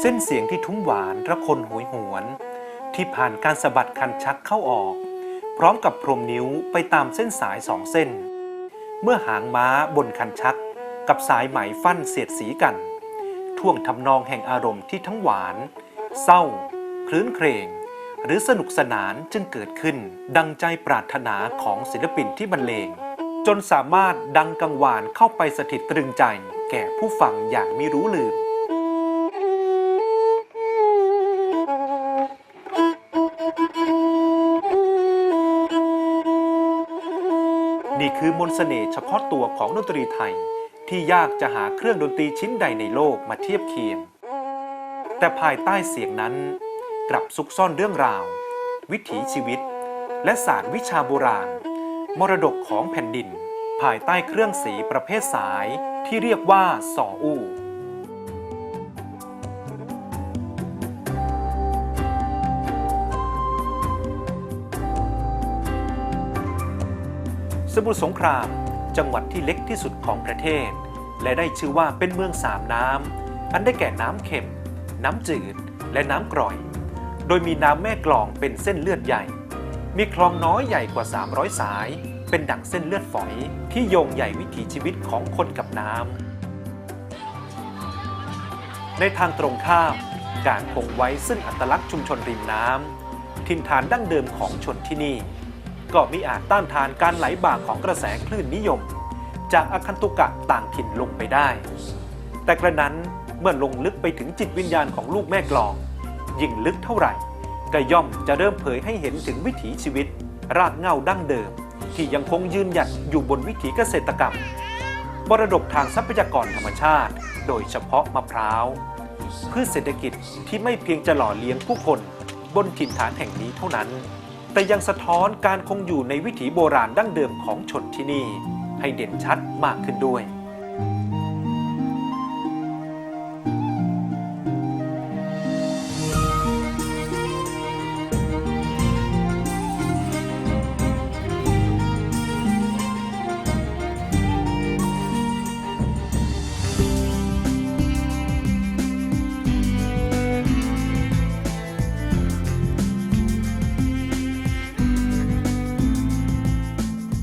เส้นเสียงที่ทุ้มหวานระคนโหยหวน ที่ผ่านการสะบัดคันชักเข้าออก พร้อมกับพรมนิ้วไปตามเส้นสายสองเส้น เมื่อหางม้าบนคันชัก กับสายไหมฟันเสียดสีกัน ท่วงทำนองแห่งอารมณ์ที่ทั้งหวาน เศร้า คลื้นเครง หรือสนุกสนานจึงเกิดขึ้น ดังใจปรารถนาของศิลปินที่บรรเลงจนสามารถดังกังวานเข้าไปสถิตตรึงใจแก่ผู้ฟังอย่างไม่รู้ลืม คือมนต์เสน่ห์เฉพาะตัวของดนตรีไทย ที่ยากจะหาเครื่องดนตรีชิ้นใดในโลกมาเทียบเคียง แต่ภายใต้เสียงนั้น กลับซุกซ่อนเรื่องราว วิถีชีวิต และศาสตร์วิชาโบราณ มรดกของแผ่นดิน ภายใต้เครื่องสีประเภทสายที่เรียกว่าสออู้ มุทรสงคราม จังหวัดที่เล็กที่สุดของประเทศ และได้ชื่อว่าเป็นเมืองสามน้ำอันได้แก่น้ำเค็ม น้ำจืด และน้ำกร่อย โดยมีน้ำแม่กลองเป็นเส้นเลือดใหญ่ มีคลองน้อยใหญ่กว่า 300 สาย เป็นดั่งเส้นเลือดฝอย ที่โยงใหญ่วิถีชีวิตของคนกับน้ำในทางตรงข้ามการคงไว้ซึ่งอัตลักษณ์ชุมชนริมน้ำถิ่นฐานดั้งเดิมของชนที่นี่ ก็มิอาจต้านทานการไหลบ่าของกระแสคลื่นนิยม จากอคันตุกะต่างถิ่นลงไปได้ แต่กระนั้นเมื่อลงลึกไปถึงจิตวิญญาณของลูกแม่กลอง ยิ่งลึกเท่าไหร่ ก็ย่อมจะเริ่มเผยให้เห็นถึงวิถีชีวิต รากเงาดั้งเดิม ที่ยังคงยืนหยัดอยู่บนวิถีเกษตรกรรมมรดกทางทรัพยากรธรรมชาติ โดยเฉพาะมะพร้าวพืชเศรษฐกิจที่ไม่เพียงจะหล่อเลี้ยงผู้คนบนถิ่นฐานแห่งนี้เท่านั้น แต่ยังสะท้อนการคงอยู่ในวิถีโบราณดั้งเดิมของชนที่นี่ ให้เด่นชัดมากขึ้นด้วย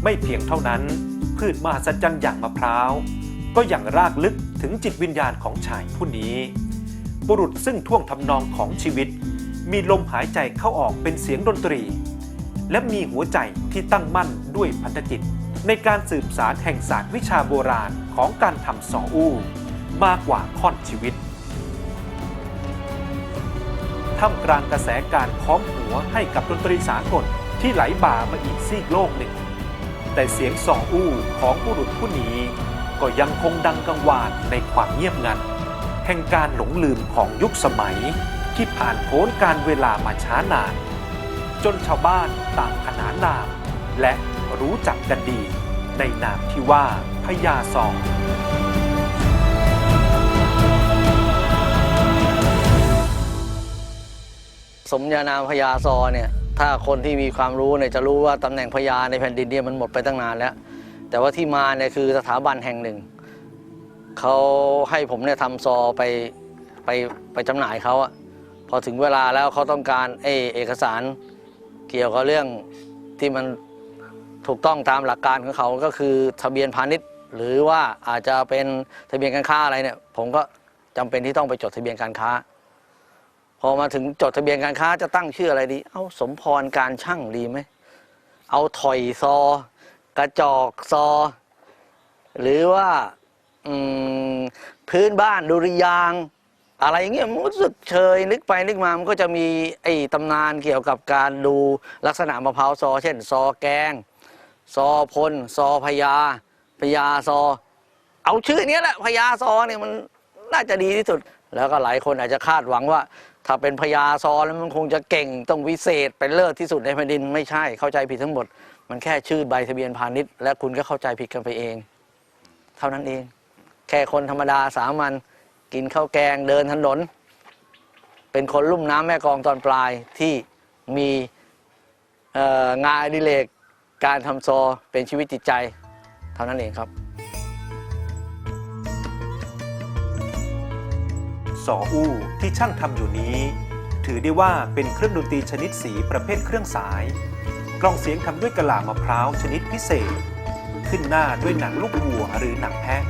ไม่เพียงเท่านั้น พืชมหัศจรรย์อย่างมะพร้าว ก็ยังรากลึกถึงจิตวิญญาณของชายผู้นี้ บุรุษซึ่งท่วงทำนองของชีวิต มีลมหายใจเข้าออกเป็นเสียงดนตรี และมีหัวใจที่ตั้งมั่นด้วยพันธจิต ในการสืบสารแห่งศาสตร์วิชาโบราณของการทำสออู้ มากกว่าค่อนชีวิตท่ามกลางกระแสการค้อมหัวให้กับดนตรีสากลที่ไหลบ่ามาอีกซีกโลกหนึ่ง แต่เสียงส่องอู้ของบุรุษผู้นี้ ก็ยังคงดังกังวานในความเงียบงัน แห่งการหลงลืมของยุคสมัยที่ผ่านพ้นการเวลามาช้านาน จนชาวบ้านต่างขนานนาม และรู้จักกันดี ในนามที่ว่าพญาซองสมญานามพญาซอเนี่ย ถ้าคนที่มีความรู้เนี่ยจะรู้ว่าตำแหน่งพญาในแผ่นดินเนี่ยมันหมดไปตั้งนานแล้ว แต่ว่าที่มาเนี่ยคือสถาบันแห่งหนึ่งเขาให้ผมเนี่ยทำซอไปไปไปจำหน่ายเขาอะพอถึงเวลาแล้วเขาต้องการเออเอกสารเกี่ยวกับเรื่องที่มันถูกต้องตามหลักการของเขาก็คือทะเบียนพาณิชย์ หรือว่าอาจจะเป็นทะเบียนการค้าอะไรเนี่ย ผมก็จำเป็นที่ต้องไปจดทะเบียนการค้า พอมาถึงจดทะเบียนการค้าจะตั้งชื่ออะไรดี เอาสมพรการช่างดีไหม เอาถอยซอ กระจอกซอ หรือว่าพื้นบ้านดุริยาง อะไรเงี้ยมันรู้สึกเชยนึกไปนึกมามันก็จะมีไอ้ตำนานเกี่ยวกับการดูลักษณะมะพร้าวซอ เช่น ซอแกง ซอพล ซอพญาพญาซอ เอาชื่อเนี้ยแหละพญาซอเนี่ยมันน่าจะดีที่สุด แล้วก็หลายคนอาจจะคาดหวังว่า ถ้าเป็นพญาซอแล้วมันคงจะเก่งต้องวิเศษเป็นเลิศที่สุดในแผ่นดินไม่ใช่เข้าใจผิดทั้งหมด มันแค่ชื่อใบทะเบียนพาณิชย์และคุณก็เข้าใจผิดกันไปเอง เท่านั้นเอง แค่คนธรรมดาสามัญกินข้าวแกงเดินถนน เป็นคนลุ่มน้ำแม่กองตอนปลายที่มีงานอดิเรกการทำซอเป็นชีวิตจิตใจ เท่านั้นเองครับ ซออู้ที่ช่างทำอยู่นี้ ถือได้ว่าเป็นเครื่องดนตรีชนิดสีประเภทเครื่องสาย กลองเสียงทำด้วยกะลามะพร้าวชนิดพิเศษ ขึ้นหน้าด้วยหนังลูกวัวหรือหนังแพะ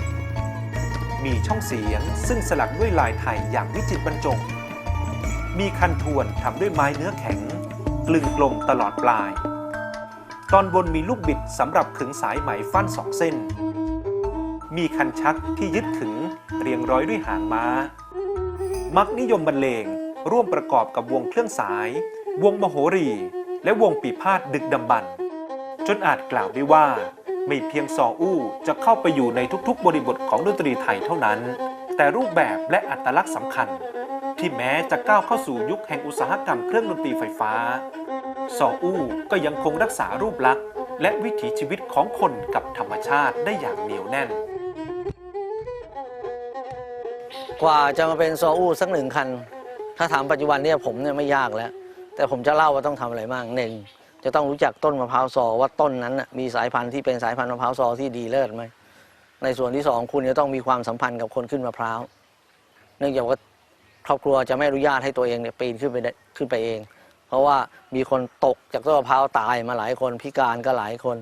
มีช่องเสียงซึ่งสลักด้วยลายไทยอย่างวิจิตรบรรจง มีคันทวนทำด้วยไม้เนื้อแข็ง กลึงกลมตลอดปลาย ตอนบนมีลูกบิดสำหรับขึงสายไหมฟั่นสองเส้นมีคันชักที่ยึดขึงเรียงร้อยด้วยหางม้า มักนิยมบรรเลง ร่วมประกอบกับวงเครื่องสาย วงมโหรี และวงปีพาดดึกดำบรรจนอาจกล่าวได้ว่า ไม่เพียงซออู้จะเข้าไปอยู่ในทุกๆ บริบทของดนตรีไทยเท่านั้น แต่รูปแบบและอัตลักษณ์สำคัญ ที่แม้จะก้าวเข้าสู่ยุคแห่งอุตสาหกรรมเครื่องดนตรีไฟฟ้าซออู้ก็ยังคงรักษารูปลักษณ์และวิถีชีวิตของคนกับธรรมชาติได้อย่างเหนียวแน่น กว่าจะมาเป็นซออู้สักหนึ่งคัน ถ้าถามปัจจุบันเนี่ยผมเนี่ยไม่ยากแล้ว แต่ผมจะเล่าว่าต้องทำอะไรบ้างหนึ่งจะต้องรู้จักต้นมะพร้าวซอว่าต้นนั้นน่ะมีสายพันธุ์ที่เป็นสายพันธุ์มะพร้าวซอที่ดีเลิศไหมในส่วนที่สองคุณจะต้องมีความสัมพันธ์กับคนขึ้นมะพร้าวเนื่องจากว่าครอบครัวจะไม่อนุญาตให้ตัวเองเนี่ยปีนขึ้นไปได้ขึ้นไปเอง เพราะว่ามีคนตกจากต้นมะพร้าวตายมาหลายคนพิการก็หลายคน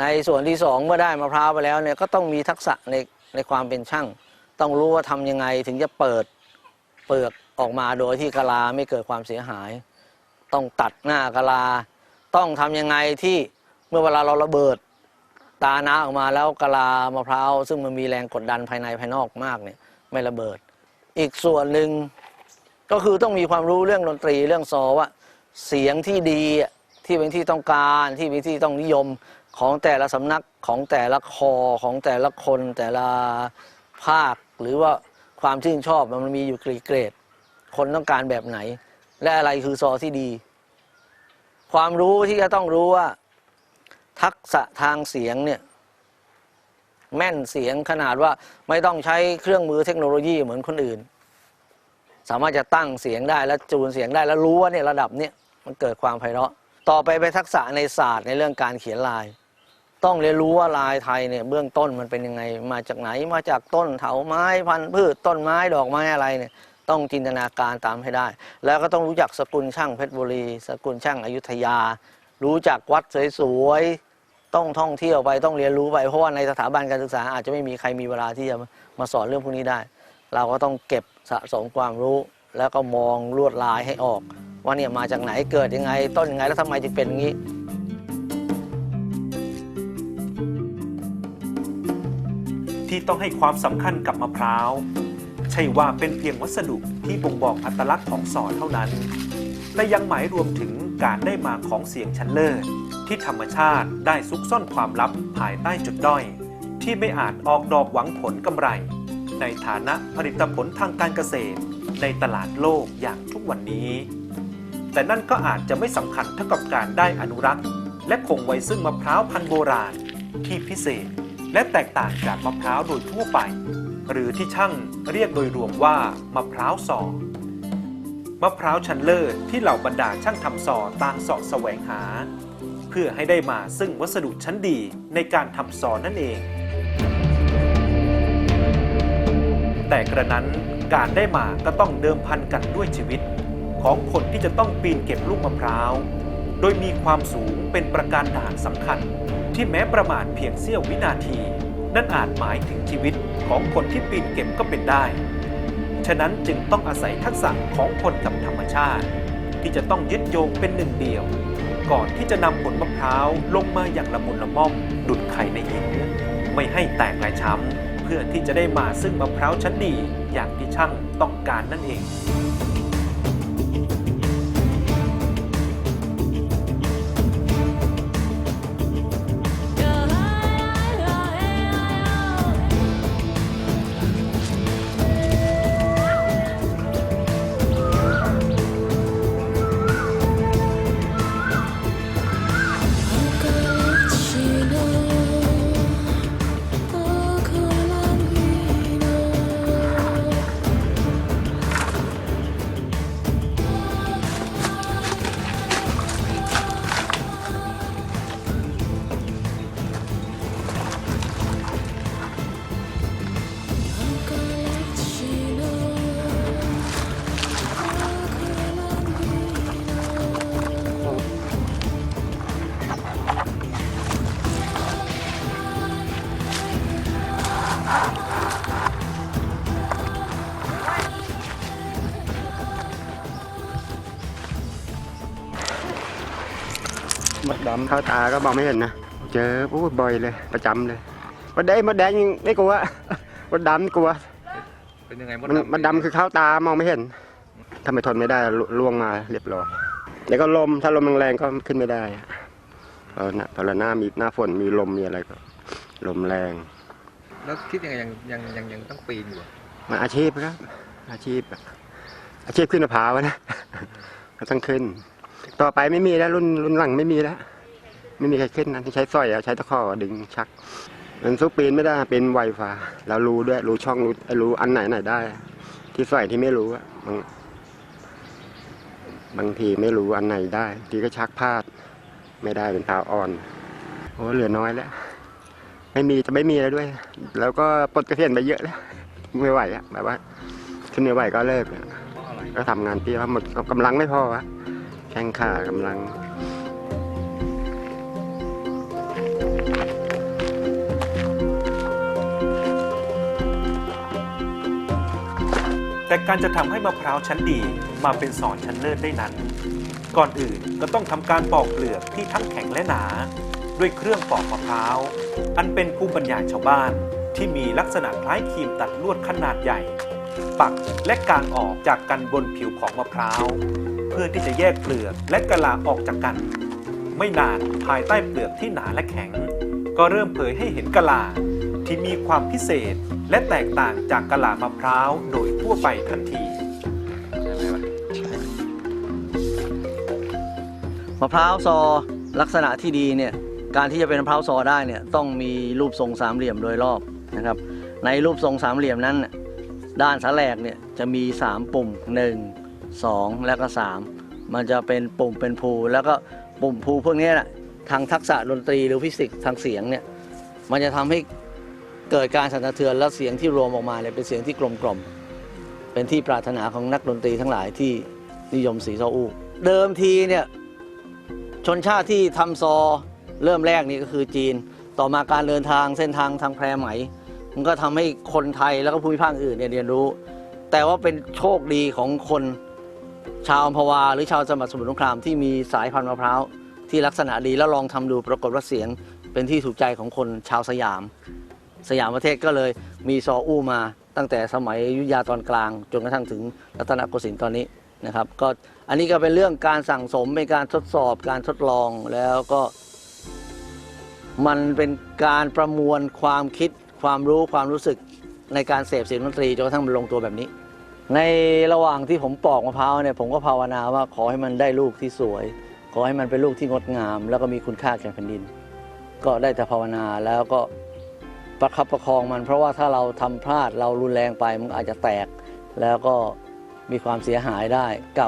ในส่วนที่สองเมื่อได้มะพร้าวไปแล้วเนี่ยก็ต้องมีทักษะในในความเป็นช่าง ต้องรู้ว่าทำยังไงถึงจะเปิดเปลือกออกมาโดยที่กะลาไม่เกิดความเสียหาย ต้องตัดหน้ากะลา ต้องทำยังไงที่เมื่อเวลาเราระเบิดตาน้าออกมาแล้วกะลามะพร้าวซึ่งมันมีแรงกดดันภายในภายนอกมากเนี่ยไม่ระเบิด อีกส่วนหนึ่งก็คือต้องมีความรู้เรื่องดนตรีเรื่องซอว่าเสียงที่ดีที่เป็นที่ต้องการที่เป็นที่ต้องนิยมของแต่ละสำนักของแต่ละคอของแต่ละคนแต่ละภาค หรือว่าความชื่นชอบมันมีอยู่กี่เกรด คนต้องการแบบไหน และอะไรคือซอที่ดี ความรู้ที่จะต้องรู้ว่า ทักษะทางเสียงเนี่ยแม่นเสียงขนาดว่าไม่ต้องใช้เครื่องมือเทคโนโลยีเหมือนคนอื่น สามารถจะตั้งเสียงได้แล้วจูนเสียงได้แล้วรู้ว่าเนี่ยระดับเนี้ยมันเกิดความไพเราะ ต่อไปเป็นทักษะในศาสตร์ในเรื่องการเขียนลาย ต้องเรียนรู้ว่าลายไทยเนี่ยเบื้องต้นมันเป็นยังไง มาจากไหนมาจากต้นเถาไม้พันธุ์พืชต้นไม้ดอกไม้อะไรเนี่ยต้องจินตนาการตามให้ได้ แล้วก็ต้องรู้จักสกุลช่างเพชรบุรี สกุลช่างอยุธยา รู้จักวัดสวยๆต้องท่องเที่ยวไปต้องเรียนรู้ไปเพราะว่าในสถาบันการศึกษาอาจจะไม่มีใครมีเวลาที่จะมาสอนเรื่องพวกนี้ได้ เราก็ต้องเก็บสะสมความรู้ แล้วก็มองลวดลายให้ออก ว่าเนี่ยมาจากไหนเกิดยังไง ต้นยังไงแล้วทำไมจึงเป็นอย่างนี้ ที่ต้องให้ความสำคัญกับมะพร้าว ใช่ว่าเป็นเพียงวัสดุที่บ่งบอกอัตลักษณ์ของสอเท่านั้น แต่ยังหมายรวมถึงการได้มาของเสียงชั้นเลิศที่ธรรมชาติได้ซุกซ่อนความลับภายใต้จุดด้อย ที่ไม่อาจออกดอกหวังผลกำไร ในฐานะผลิตผลทางการเกษตร ในตลาดโลกอย่างทุกวันนี้ แต่นั่นก็อาจจะไม่สำคัญเท่ากับการได้อนุรักษ์ และคงไว้ซึ่งมะพร้าวพันธุ์โบราณที่พิเศษ และแตกต่างจากมะพร้าวโดยทั่วไป หรือที่ช่างเรียกโดยรวมว่ามะพร้าวสอมะพร้าวชั้นเลิศที่เหล่าบรรดาช่างทำซอต่างเสาะแสวงหา เพื่อให้ได้มาซึ่งวัสดุชั้นดีในการทำซอนั่นเอง แต่กระนั้นการได้มาก็ต้องเดิมพันกันด้วยชีวิต ของคนที่จะต้องปีนเก็บลูกมะพร้าว โดยมีความสูงเป็นประการด่านสำคัญ ที่แม้ประมาทเพียงเสี้ยววินาที นั่นอาจหมายถึงชีวิตของคนที่ปีนเก็บก็เป็นได้ ฉะนั้นจึงต้องอาศัยทักษะของคนกับธรรมชาติ ที่จะต้องยึดโยงเป็นหนึ่งเดียว ก่อนที่จะนำผลมะพร้าวลงมาอย่างละมุนละม่อมดุดไข่ในหินไม่ให้แตกลายช้ำเพื่อที่จะได้มาซึ่งมะพร้าวชั้นดีอย่างที่ช่างต้องการนั่นเอง เข้าตาก็มองไม่เห็นนะ เจอโอ้ยบ่อยเลยประจำเลยมดแดงมดแดงยังไม่กลัวมดดำกลัวเป็นยังไงมดมันดำมันดำคือเข้าตามองไม่เห็นถ้าไม่ทนไม่ได้ลล่วงมาเรียบร้อยแล้วก็ลมถ้าลมแรงๆก็ขึ้นไม่ได้เพราะนะเพราะหน้ามีหน้าฝนมีลมมีอะไรก็ ลมแรง แล้วคิดยังไงยังยังยังยังต้องปีนอยู่อะมาอาชีพครับ อาชีพ อาชีพขึ้นมะพร้าวนะก็ต้องขึ้น ต่อไปไม่มีแล้วรุ่นรุ่นหลังไม่มีแล้ว ไม่มีใครขึ้นนะที่ใช้สร้อยอะใช้ตะข้อดึงชัก มันสู้ปีนไม่ได้เป็นไวฟ้าแล้วรู้ด้วยรู้ช่องรู้รู้อันไหนไหนได้ ที่สร้อยที่ไม่รู้อะบางบางทีไม่รู้อันไหนได้ ทีก็ชักพลาด ไม่ได้เป็นเท้าอ่อนโอ้เหลือน้อยแล้วไม่มีจะไม่มีแล้วด้วย แล้วก็ปลดเกษียณไปเยอะแล้วไม่ไหวอะแบบว่าขึ้นไม่ไหวก็เลิกก็ทำงานเปียหมดกำลังไม่พอวะแข้งขากำลัง แต่การจะทำให้มะพร้าวชั้นดีมาเป็นสอนชั้นเลิศได้นั้น ก่อนอื่นก็ต้องทำการปอกเปลือกที่ทั้งแข็งและหนา ด้วยเครื่องปอกมะพร้าว อันเป็นภูมิปัญญาชาวบ้านที่มีลักษณะคล้ายครีมตัดลวดขนาดใหญ่ ปักและกางออกจากกันบนผิวของมะพร้าว เพื่อที่จะแยกเปลือกและกะลาออกจากกัน ไม่นานภายใต้เปลือกที่หนาและแข็ง ก็เริ่มเผยให้เห็นกะลาที่มีความพิเศษและแตกต่างจากกะลามะพร้าวโดย ทั่วไปทันทีใช่ไหมวะมะพร้าวซอลักษณะที่ดีเนี่ยการที่จะเป็นมะพร้าวซอได้เนี่ยต้องมีรูปทรงสามเหลี่ยมโดยรอบนะครับ ในรูปทรงสามเหลี่ยมนั้นน่ะด้านสาแหลกเนี่ยจะมี 3 ปุ่ม 1 2 แล้วก็ 3 มันจะเป็นปุ่มเป็นภูแล้วก็ปุ่มภูพวกเนี้ยน่ะทางทักษะดนตรีหรือฟิสิกส์ทางเสียงเนี่ยมันจะทำให้เกิดการสั่นสะเทือนและเสียงที่รวมออกมาเนี่ยเป็นเสียงที่กลมกล่อม เป็นที่ปรารถนาของนักดนตรีทั้งหลายที่นิยมสีซออูเดิมทีเนี่ยชนชาติที่ทำซอเริ่มแรกนี่ก็คือจีน ต่อมาการเดินทางเส้นทางทางแพรไหม มันก็ทำให้คนไทยแล้วก็ภูมิภาคอื่นเนี่ยเรียนรู้ แต่ว่าเป็นโชคดีของคนชาวอัมพวา หรือชาวจังหวัดสมุทรสงครามที่มีสายพันธุ์มะพร้าวที่ลักษณะดีแล้วลองทำดูปรากฏว่าเสียงเป็นที่ถูกใจของคนชาวสยาม สยามประเทศก็เลยมีซออู้มา ตั้งแต่สมัยยุธยาตอนกลาง จนกระทั่งถึงรัตนโกสินทร์ตอนนี้นะครับก็อันนี้ก็เป็นเรื่องการสั่งสมเป็นการทดสอบการทดลองแล้วก็มันเป็นการประมวลความคิดความรู้ความรู้สึกในการเสพเสียงดนตรีจนกระทั่งมันลงตัวแบบนี้ ในระหว่างที่ผมปอกมะพร้าวเนี่ยผมก็ภาวนาว่าขอให้มันได้ลูกที่สวย ขอให้มันเป็นลูกที่งดงาม แล้วก็มีคุณค่าแก่แผ่นดิน ก็ได้แต่ภาวนาแล้วก็ ประคับประคองมันเพราะว่าถ้าเราทำพลาดเรารุนแรงไปมันอาจจะแตกแล้วก็มีความเสียหายได้กับ